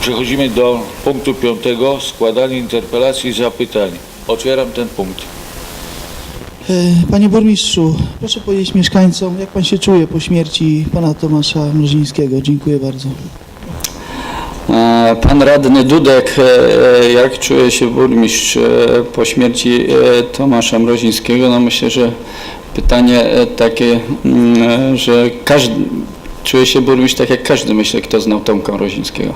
Przechodzimy do punktu piątego, składanie interpelacji i zapytań. Otwieram ten punkt. E, Panie burmistrzu, proszę powiedzieć mieszkańcom, jak pan się czuje po śmierci pana Tomasza Mrozińskiego. Dziękuję bardzo. E, Pan radny Dudek, e, jak czuje się burmistrz po śmierci Tomasza Mrozińskiego? No myślę, że pytanie takie, mm, że każdy, czuje się burmistrz tak jak każdy, myślę, kto znał Tomka Mrozińskiego.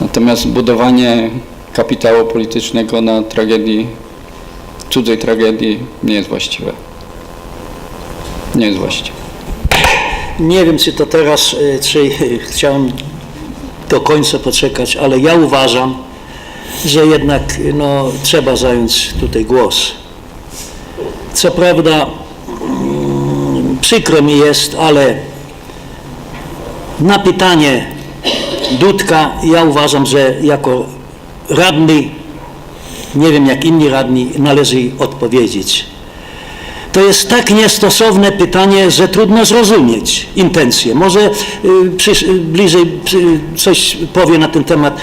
Natomiast budowanie kapitału politycznego na tragedii, cudzej tragedii nie jest właściwe. Nie jest właściwe. Nie wiem, czy to teraz, e, czy e, chciałem do końca poczekać, ale ja uważam, że jednak no, trzeba zająć tutaj głos. Co prawda, mm, przykro mi jest, ale na pytanie Dudka ja uważam, że jako radny, nie wiem jak inni radni, należy odpowiedzieć. To jest tak niestosowne pytanie, że trudno zrozumieć intencje. Może y, bliżej y, coś powie na ten temat.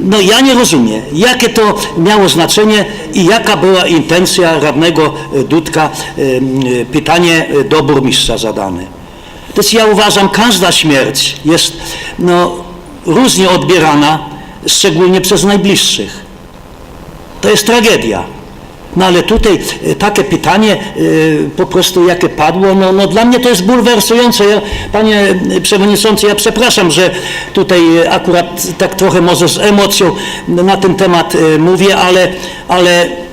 No ja nie rozumiem, jakie to miało znaczenie i jaka była intencja radnego y, Dudka, y, y, pytanie do burmistrza zadane. Więc ja uważam, każda śmierć jest no, różnie odbierana, szczególnie przez najbliższych. To jest tragedia. No ale tutaj e, takie pytanie e, po prostu jakie padło, no, no dla mnie to jest bulwersujące. Ja, panie Przewodniczący, ja przepraszam, że tutaj e, akurat tak trochę może z emocją na ten temat mówię, ale, ale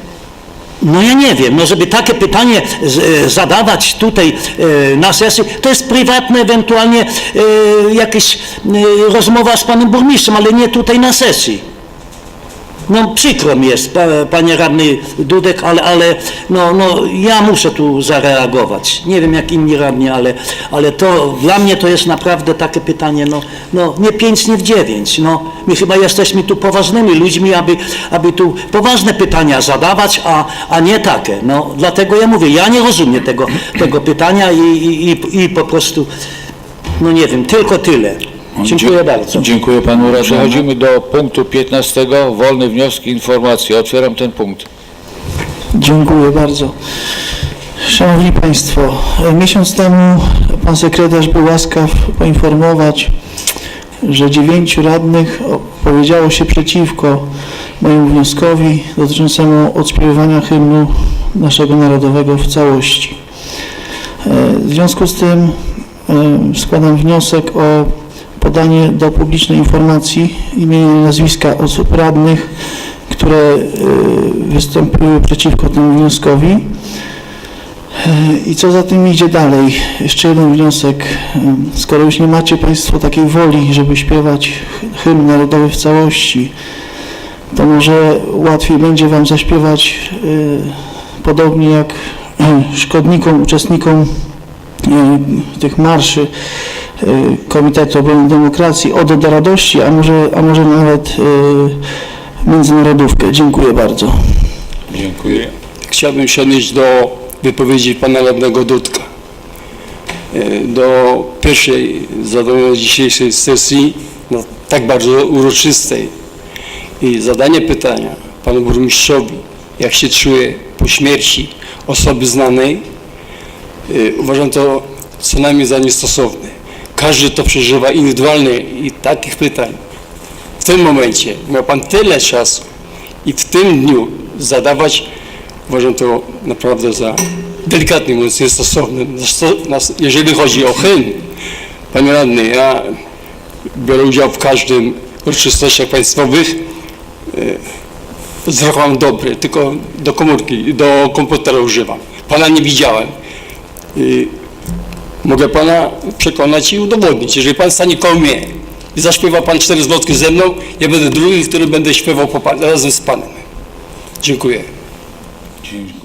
no ja nie wiem, no żeby takie pytanie e, zadawać tutaj e, na sesji, to jest prywatne ewentualnie e, jakaś rozmowa z panem burmistrzem, ale nie tutaj na sesji. No przykro mi jest, pa, panie radny Dudek, ale, ale no, no, ja muszę tu zareagować. Nie wiem jak inni radni, ale, ale to dla mnie to jest naprawdę takie pytanie, no, no nie pięć, nie w dziewięć. No, my chyba jesteśmy tu poważnymi ludźmi, aby, aby tu poważne pytania zadawać, a, a nie takie. No, dlatego ja mówię, ja nie rozumiem tego, tego pytania i, i, i, i po prostu, no nie wiem, tylko tyle. Dziękuję bardzo. Dziękuję panu radnemu. Przechodzimy do punktu 15. Wolne wnioski, informacje. Otwieram ten punkt. Dziękuję bardzo. Szanowni Państwo, miesiąc temu Pan Sekretarz był łaskaw poinformować, że dziewięciu radnych powiedziało się przeciwko mojemu wnioskowi dotyczącemu odśpiewywania hymnu naszego narodowego w całości. E, W związku z tym e, składam wniosek o podanie do publicznej informacji imienia i nazwiska osób radnych, które e, wystąpiły przeciwko temu wnioskowi. E, I co za tym idzie dalej? Jeszcze jeden wniosek. E, Skoro już nie macie Państwo takiej woli, żeby śpiewać hymn narodowy w całości, to może łatwiej będzie Wam zaśpiewać e, podobnie jak e, szkodnikom, uczestnikom e, tych marszy Komitetu Obrony Demokracji Ode do Radości, a może, a może nawet e, międzynarodówkę. Dziękuję bardzo. Dziękuję. Chciałbym się odnieść do wypowiedzi pana radnego Dudka. E, Do pierwszej zadania dzisiejszej sesji, no, tak bardzo uroczystej. I zadanie pytania panu burmistrzowi, jak się czuje po śmierci osoby znanej, uważam to co najmniej za niestosowne. Każdy to przeżywa indywidualnie i takich pytań w tym momencie miał pan tyle czasu i w tym dniu zadawać Uważam to naprawdę za delikatnie mówiąc nas- Jeżeli chodzi o hymn, panie radny, ja biorę udział w każdym uroczystościach państwowych. E, Wzrok mam dobry, tylko do komórki, do komputera używam. Pana nie widziałem. Mogę pana przekonać i udowodnić. Jeżeli pan stanie koło mnie i zaśpiewa pan cztery zwrotki ze mną, ja będę drugi, który będę śpiewał pan, razem z panem. Dziękuję. Dzie-